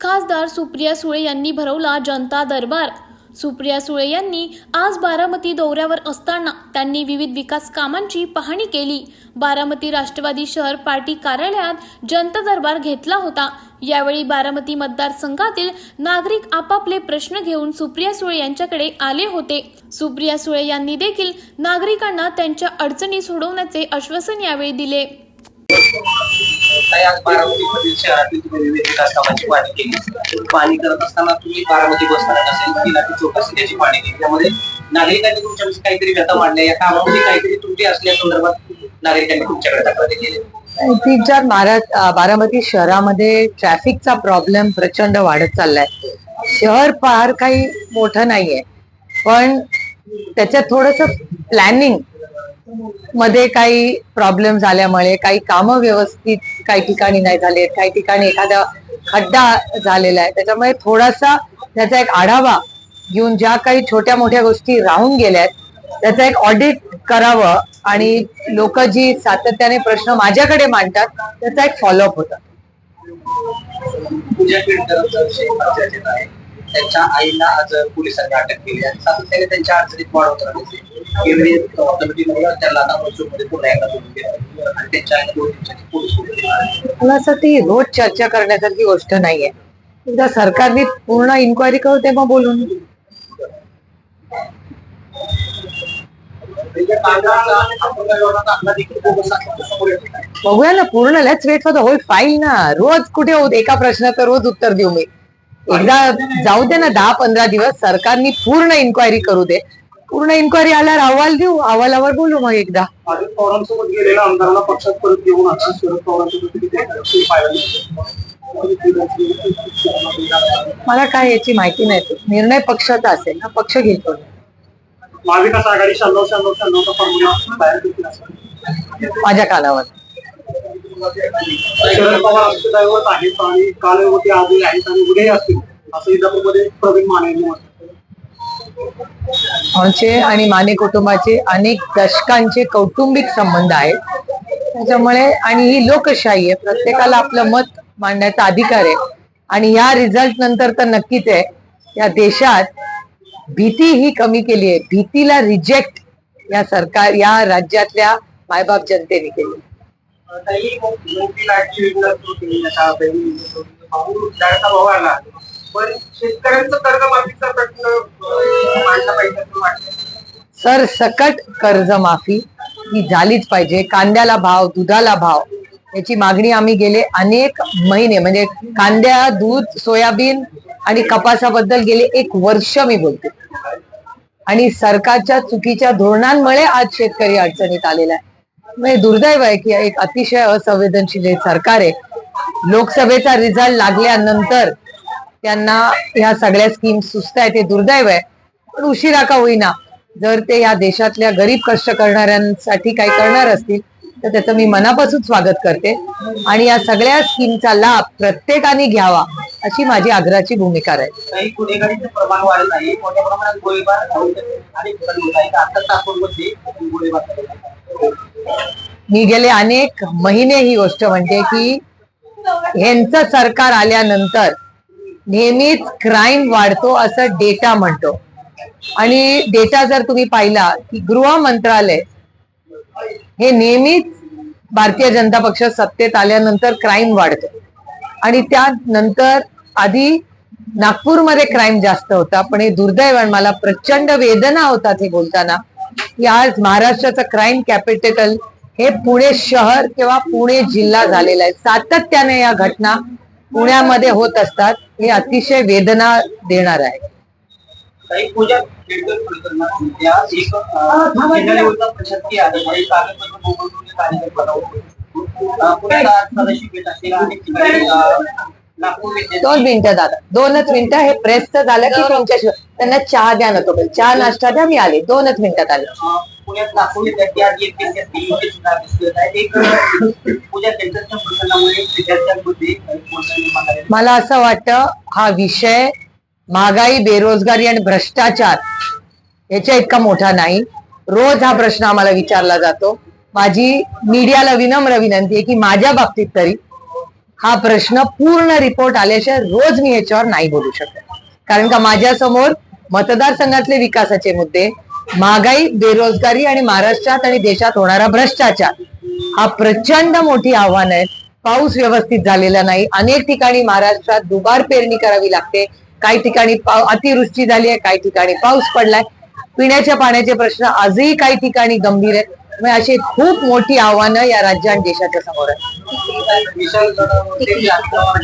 खासदार सुप्रिया सुळे यांनी भरवला जनता दरबार. सुप्रिया सुळे यांनी आज बारामती दौऱ्यावर असताना त्यांनी विविध विकास कामांची पाहणी केली. बारामती राष्ट्रवादी शहर पार्टी कार्यालयात जनता दरबार घेतला होता. यावेळी बारामती मतदारसंघातील नागरिक आपापले प्रश्न घेऊन सुप्रिया सुळे यांच्याकडे आले होते. सुप्रिया सुळे यांनी देखील नागरिकांना त्यांच्या अडचणी सोडवण्याचे आश्वासन यावेळी दिले. काही आज शहरातील तुम्ही विविध विकास कामांची पाहणी केली. पाणी करत असताना तुम्ही बारामती बस स्थानक असेल पिलाटी चौक असेल त्याची पाहणी केली. त्यामध्ये नागरिकांनी तुमच्याविषयी काहीतरी व्यथा मांडल्या या कामामध्ये काहीतरी त्रुटी असल्या संदर्भात नागरिकांनी तुमच्याकडे तक्रारी केली तीन चार बारामती शहरामध्ये ट्रॅफिकचा प्रॉब्लेम प्रचंड वाढत चाललाय. शहर फार काही मोठं नाहीये. पण त्याच्यात थोडस प्लॅनिंग मध्ये काही प्रॉब्लेम झाल्यामुळे काही कामं व्यवस्थित काही ठिकाणी नाही झालेत काही ठिकाणी एखादा खड्डा झालेला आहे. त्याच्यामुळे थोडासा त्याचा एक आढावा घेऊन ज्या काही छोट्या मोठ्या गोष्टी राहून गेल्यात त्याचा एक ऑडिट करावं आणि लोक जी सातत्याने प्रश्न माझ्याकडे मांडतात त्याचा एक फॉलोअप होता. त्यांच्या आईला आज पोलिसांनी अटक केली आणि सातत्याने त्यांच्या अडचणीत वाढ होत राहते केंद्रीय कमिटीने त्यांना आता मध्ये पुन्हा एकदा सोडून दिलं आणि त्यांच्या आईला दोन दिवसांनी पोलीस कोठडी मला असं ती रोज चर्चा करण्यासारखी गोष्ट नाहीये. एकदा सरकारने पूर्ण इन्क्वायरी करू तेव्हा बोलून. बघूया ना पूर्ण let's wait for the whole file ना. रोज कुठे होत एका प्रश्नाचं रोज उत्तर देऊ मी. एकदा जाऊ दे ना दहा पंधरा दिवस सरकारने पूर्ण इन्क्वायरी करू दे. पूर्ण इन्क्वायरी आल्यावर अहवाल देऊ अहवालावर बोलू मग एकदा. अजित पवारांसोबत गेलेल्या आमदारांना पक्षात परत घेऊन आता शरद पवारांसोबत किती काही पाहिलं मला काय याची माहिती नाही. निर्णय पक्षाचा असेल ना पक्ष घेतो. महाविकास आघाडी शहाण्णव शहाण्णव शहाण्णवचा फॉर्म्युला माझ्या कानावर. शरद पवार आमचे आहेत आणि काल होते आजही आहेत आणि उद्याही असतील असं इंदापूरमध्ये प्रवीण माने यांनी म्हटलं. आमचे आणि माने कुटुंबाचे अनेक दशकांचे कौटुंबिक संबंध आहेत. त्याच्यामुळे आणि ही लोकशाही आहे प्रत्येकाला आपलं मत मांडण्याचा अधिकार आहे. आणि या रिझल्ट नंतर तर नक्कीच आहे या देशात भीती ही कमी केली आहे. भीतीला रिजेक्ट या सरकार या राज्यातल्या मायबाप जनतेने केली. काही मोठी योजना सुरू केली आता बहिणी भाऊ लाडका भाऊ आला. पण कर्जमाफीचा प्रश्न मांडला पाहिजे असं वाटतं सर सकट कर्जमाफी ही झालीच पाहिजे. कांद्याला भाव दुधाला भाव याची मागणी आम्ही गेले अनेक महिने. म्हणजे कांद्या दूध सोयाबीन आणि कपासाबद्दल गेले एक वर्ष मी बोलते. आणि सरकारच्या चुकीच्या धोरणांमुळे आज शेतकरी अडचणीत आलेला आहे. म्हणजे दुर्दैव आहे की एक अतिशय असंवेदनशील सरकार आहे. लोकसभेचा रिझल्ट लागल्यानंतर त्यांना ह्या सगळ्या स्कीम सुस्त आहे ते दुर्दैव आहे. पण उशिरा का होईना जर ते या देशातल्या गरीब कष्ट करणाऱ्यांसाठी काही करणार असतील तर त्याचं मी मनापासून स्वागत करते. आणि या सगळ्या स्कीमचा लाभ प्रत्येकाने घ्यावा अशी माझी आग्रहाची भूमिका राहील. गुन्हेगारीचं प्रमाण मी गेले अनेक महिने ही गोष्ट म्हणते की ह्यांचं सरकार आल्यानंतर नेहमीच क्राईम वाढतो असं डेटा म्हणतो. आणि डेटा जर तुम्ही पाहिला की गृह मंत्रालय हे नेहमीच भारतीय जनता पक्ष सत्तेत आल्यानंतर क्राईम वाढतो. आणि त्यानंतर आधी नागपूरमध्ये क्राईम जास्त होता पण हे दुर्दैव मला प्रचंड वेदना होतात हे बोलताना. की आज महाराष्ट्राचं क्राईम कॅपिटल हे पुणे शहर किंवा पुणे जिल्हा झालेला आहे. सातत्याने या घटना पुण्यामध्ये होत असतात हे अतिशय वेदना देणार आहे. दोन मिनिटं दादा. दोनच मिनिटं हे प्रेसचं झालं की तुमच्याशी त्यांना चहा द्या ना तो चहा नाश्ता द्या मी आले. दोनच मिनिटात आले पुण्यात विद्यार्थी दिसत एक पूजा विद्यार्थ्यांमध्ये निर्माण झालेला मला असं वाटतं हा विषय महागाई बेरोजगारी आणि भ्रष्टाचार याच्या इतका मोठा नाही. रोज हा प्रश्न आम्हाला विचारला जातो. माझी मीडियाला विनम्र विनंती आहे की माझ्या बाबतीत तरी हा प्रश्न पूर्ण रिपोर्ट आल्याशिवाय रोज मी याच्यावर नाही बोलू शकत. कारण का माझ्यासमोर मतदारसंघातले विकासाचे मुद्दे महागाई बेरोजगारी आणि महाराष्ट्रात आणि देशात होणारा भ्रष्टाचार हा प्रचंड मोठी आव्हान आहे. पाऊस व्यवस्थित झालेला नाही. अनेक ठिकाणी महाराष्ट्रात दुबार पेरणी करावी लागते. काही ठिकाणी पाव- अतिवृष्टी झाली आहे काही ठिकाणी पाऊस पडलाय. पिण्याच्या पाण्याचे प्रश्न आजही काही ठिकाणी गंभीर आहेत. त्यामुळे अशी खूप मोठी आव्हानं या राज्य आणि देशाच्या समोर आहेत.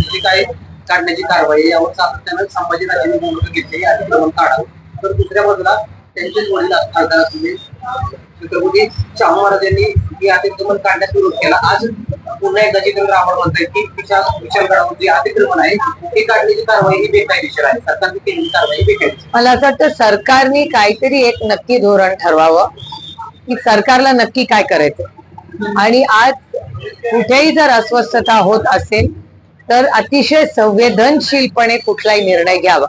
जी काय काढण्याची कारवाई यावर सातत्यानं संभाजीराजांनी भूमिका घेतली अतिक्रमण काढावं. तर दुसऱ्या बाजूला त्यांचेच वडील खासदार असलेले छत्रपती शाहू महाराज यांनी ही अतिक्रमण काढण्यास विरोध केला. आज पुन्हा एकदा जितेंद्र आव्हाड म्हणताय की विशाल गडावरती अतिक्रमण आहे ही काढण्याची कारवाई ही बेकायदेशीर आहे. सरकारने केलेली कारवाई बेकायदेशीर मला असं वाटतं सरकारने काहीतरी एक नक्की धोरण ठरवावं. की सरकारला नक्की काय करायचं? आणि आज कुठेही जर अस्वस्थता होत असेल तर अतिशय संवेदनशीलपणे कुठलाही निर्णय घ्यावा.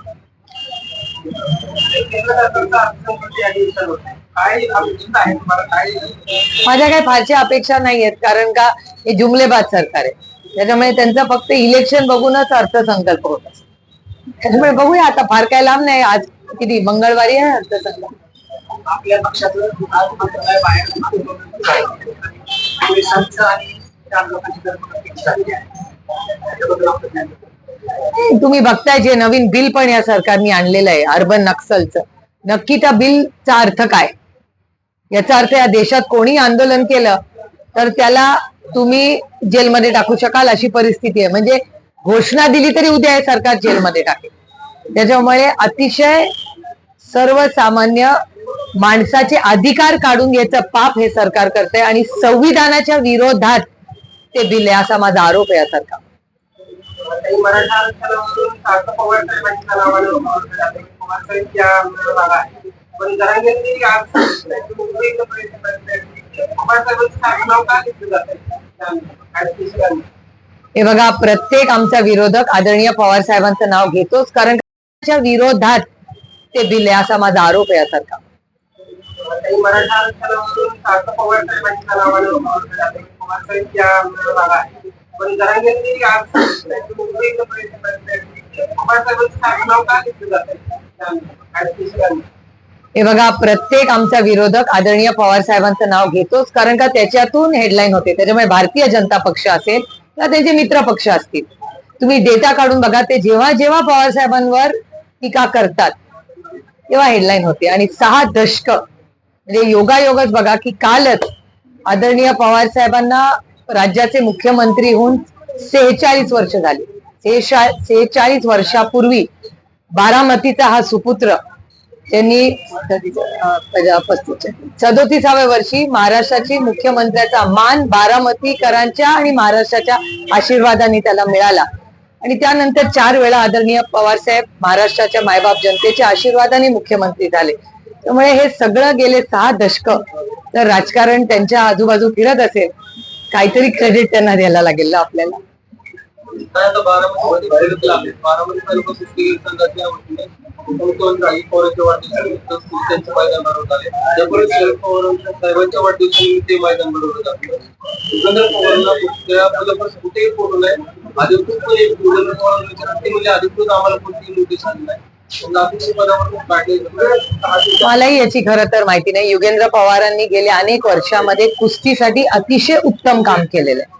माझ्या काही फारशा अपेक्षा नाही आहेत कारण का हे जुमलेबाज सरकार आहे. त्याच्यामुळे त्यांचा फक्त इलेक्शन बघूनच अर्थसंकल्प होत असतो. त्याच्यामुळे बघूया आता फार काय लांब नाही आज किती मंगळवारी आहे अर्थसंकल्प. आपल्या पक्षाचं आज मंत्रालय बाहेर पोलिसांचं आणि चार लोकांची तुम्ही बघताय जे नवीन बिल पण या सरकारने आणलेलं आहे अर्बन नक्सलचं नक्की त्या बिलचा अर्थ काय याचा अर्थ या देशात कोणी आंदोलन केलं तर त्याला तुम्ही जेलमध्ये टाकू शकाल अशी परिस्थिती आहे म्हणजे घोषणा दिली तरी उद्या हे सरकार जेलमध्ये टाकेल त्याच्यामुळे अतिशय सर्वसामान्य माणसाचे अधिकार काढून घ्यायचं पाप हे सरकार करते आणि संविधानाच्या विरोधात ते बिल आहे असा माझा आरोप आहे या सरकार? हे बघा प्रत्येक आमचा विरोधक आदरणीय पवार साहेबांचं नाव घेतोच कारण विरोधात ते बिल आहे असा माझा आरोप आहे या सरकार काही मराठा आरक्षणावरून सार्थक पवार साहेबांच्या नावानं ओळखलं जातं. पवार साहेब या भागा आहे पण जरांगेंनी आज त्यांची मुंबई इथं प्रयत्न करत आहेत की पवार साहेबांचं सारखं नाव का घेतलं जातं काय स्पेशल आहे? हे बघा प्रत्येक आमचा विरोधक आदरणीय पवार साहेबांचं नाव घेतोच कारण का त्याच्यातून हेडलाईन होते. त्याच्यामुळे भारतीय जनता पक्ष असेल किंवा त्यांचे मित्र पक्ष असतील. तुम्ही डेटा काढून बघा ते जेव्हा जेव्हा पवार साहेबांवर टीका करतात तेव्हा हेडलाईन होते. आणि सहा दशक म्हणजे योगायोगच बघा की कालच आदरणीय पवार साहेबांना राज्याचे मुख्यमंत्री होऊन सेहेचाळीस वर्ष झाली. सेहेचाळीस वर्षापूर्वी बारामतीचा हा सुपुत्र त्यांनी सदोतीसाव्या वर्षी महाराष्ट्राची मुख्यमंत्र्याचा मान बारामतीकरांच्या आणि महाराष्ट्राच्या आशीर्वादाने त्याला मिळाला. आणि त्यानंतर चार वेळा आदरणीय पवारसाहेब महाराष्ट्राच्या मायबाप जनतेच्या आशीर्वादाने मुख्यमंत्री झाले त्यामुळे हे सगळं गेले सहा दशक तर राजकारण त्यांच्या आजूबाजू फिरत असेल काहीतरी क्रेडिट त्यांना द्यायला लागेल ना आपल्याला काय अजित पवारांच्या वाढदिवसानिमित्त त्यांचं मैदान आले शरद पवारांच्या साहेबांच्या वाढदिवसानिमित्त ते मैदान पवारांना कुठेही फोटो नाही अधिकृत म्हणजे म्हणजे अधिकृत आम्हाला कोणतीही नोटीस आली नाही मलाही याची खरं तर माहिती नाही. युगेंद्र पवारांनी गेल्या अनेक वर्षामध्ये कुस्तीसाठी अतिशय उत्तम काम केलेलं आहे.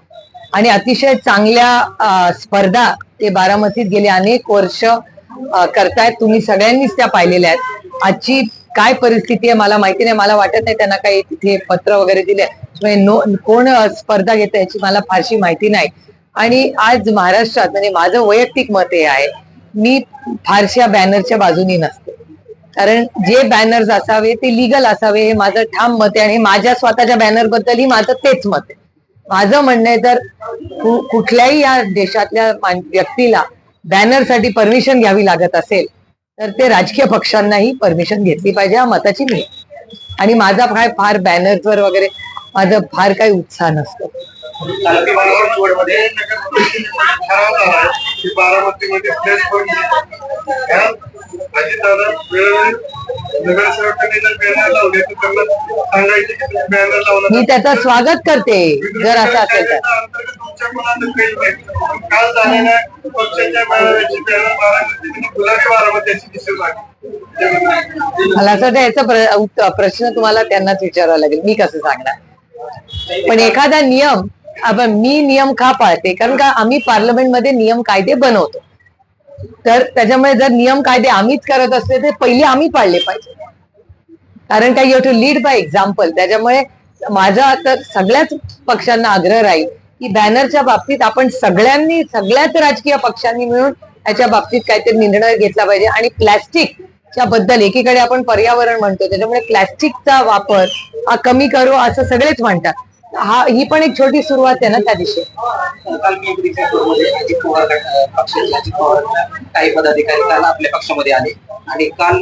आणि अतिशय चांगल्या स्पर्धा ते बारामतीत गेले अनेक वर्ष करतायत. तुम्ही सगळ्यांनीच त्या पाहिलेल्या आहेत. आजची काय परिस्थिती आहे मला माहिती नाही. मला वाटत नाही त्यांना काही तिथे पत्र वगैरे दिले. नो कोण स्पर्धा घेत याची मला फारशी माहिती नाही. आणि आज महाराष्ट्रात म्हणजे माझं वैयक्तिक मत हे आहे मी फारशा बॅनरच्या बाजूनी नसते. कारण जे बॅनर्स असावे ते लिगल असावे हे माझं ठाम मत आहे. आणि माझ्या स्वतःच्या बॅनर बद्दलही माझं तेच मत आहे. माझं म्हणणं आहे तर कुठल्याही या देशातल्या व्यक्तीला बॅनरसाठी परमिशन घ्यावी लागत असेल तर ते राजकीय पक्षांनाही परमिशन घेतली पाहिजे हा मताची मी. आणि माझा काय फार बॅनर्सवर वगैरे माझा फार काही उत्साह नसतो. बारामतीमध्ये अजितदादा वेळोवेळी नगरसेवकांनी जर बॅनर लावले तर त्यांना सांगायचे की तुम्ही बॅनर लावला मी त्याचं स्वागत करते जर असं असेल तर. अंतर्गत तुमच्या मनात काही नाही काल झालेल्या पक्षाच्या मेळाव्याची बॅनर बारामती गुलाबी बारामती अशी दिसत आहे. मला असं वाटतं याचा प्र- उत्त- प्रश्न तुम्हाला त्यांनाच विचारावा लागेल. मी कसं सांगणार? पण एखादा नियम आपण मी नियम का पाळते? कारण का आम्ही पार्लमेंटमध्ये नियम कायदे बनवतो. तर त्याच्यामुळे जर नियम कायदे आम्हीच करत असले तर पहिले आम्ही पाळले पाहिजे. कारण काय you to lead by example त्याच्यामुळे माझा तर सगळ्याच पक्षांना आग्रह राहील की बॅनरच्या बाबतीत आपण सगळ्यांनी सगळ्याच राजकीय पक्षांनी मिळून त्याच्या बाबतीत काहीतरी निर्णय घेतला पाहिजे. आणि प्लॅस्टिकच्या बद्दल एकीकडे आपण पर्यावरण म्हणतो त्याच्यामुळे प्लॅस्टिकचा वापर हा कमी करू असं सगळेच म्हणतात. हा ही पण एक छोटी सुरुवात आहे ना त्या दिवशी. काल अजित पवार पक्षाचे अजित पवार काही पदाधिकारी काल आपल्या पक्षामध्ये आले. आणि काल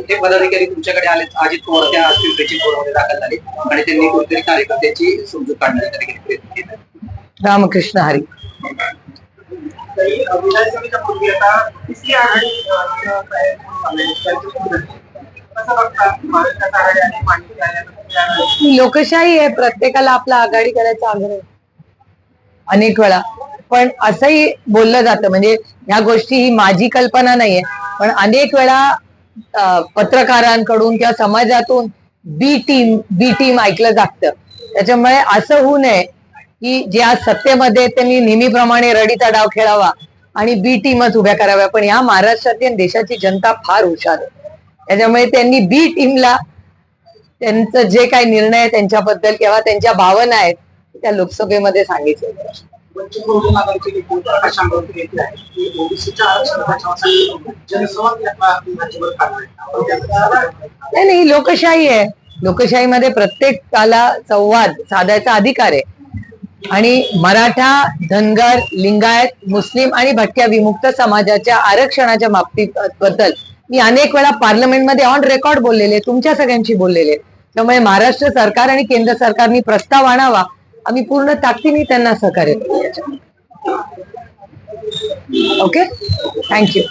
ते पदाधिकारी तुमच्याकडे आले अजित पवार त्या पिंपरीच्या मध्ये दाखल झाले. आणि त्यांनी कुठेतरी कार्यकर्त्याची समजूत काढण्याचा देखील प्रयत्न केला. रामकृष्ण हरी. आता. लोकशाही आहे प्रत्येकाला आपला आघाडी करायचा आग्रह. अनेक वेळा. पण असंही बोललं जातं म्हणजे ह्या गोष्टी ही माझी कल्पना नाहीये. पण अनेक वेळा पत्रकारांकडून किंवा समाजातून बी टीम बी टीम ऐकलं जातं. त्याच्यामुळे असं होऊ नये की जे आज सत्तेमध्ये त्यांनी नेहमीप्रमाणे रडीचा डाव खेळावा आणि बी टीमच उभ्या कराव्या. पण या महाराष्ट्रातील देशाची जनता फार हुशार आहे. त्याच्यामुळे त्यांनी बी टीमला त्यांचं जे काही निर्णय आहे त्यांच्याबद्दल किंवा त्यांच्या भावना आहेत त्या लोकसभेमध्ये सांगितले नाही नाही ही लोकशाही आहे. लोकशाहीमध्ये प्रत्येकाला संवाद साधायचा अधिकार आहे. आणि मराठा धनगर लिंगायत मुस्लिम आणि भटक्या विमुक्त समाजाच्या आरक्षणाच्या बाबतीत बद्दल मी अनेक वेळा पार्लमेंटमध्ये ऑन रेकॉर्ड बोललेले तुमच्या सगळ्यांशी बोललेले. त्यामुळे महाराष्ट्र सरकार आणि केंद्र सरकारनी प्रस्ताव आणावा. आम्ही पूर्ण ताकदीने त्यांना सहकार्य ओके थँक्यू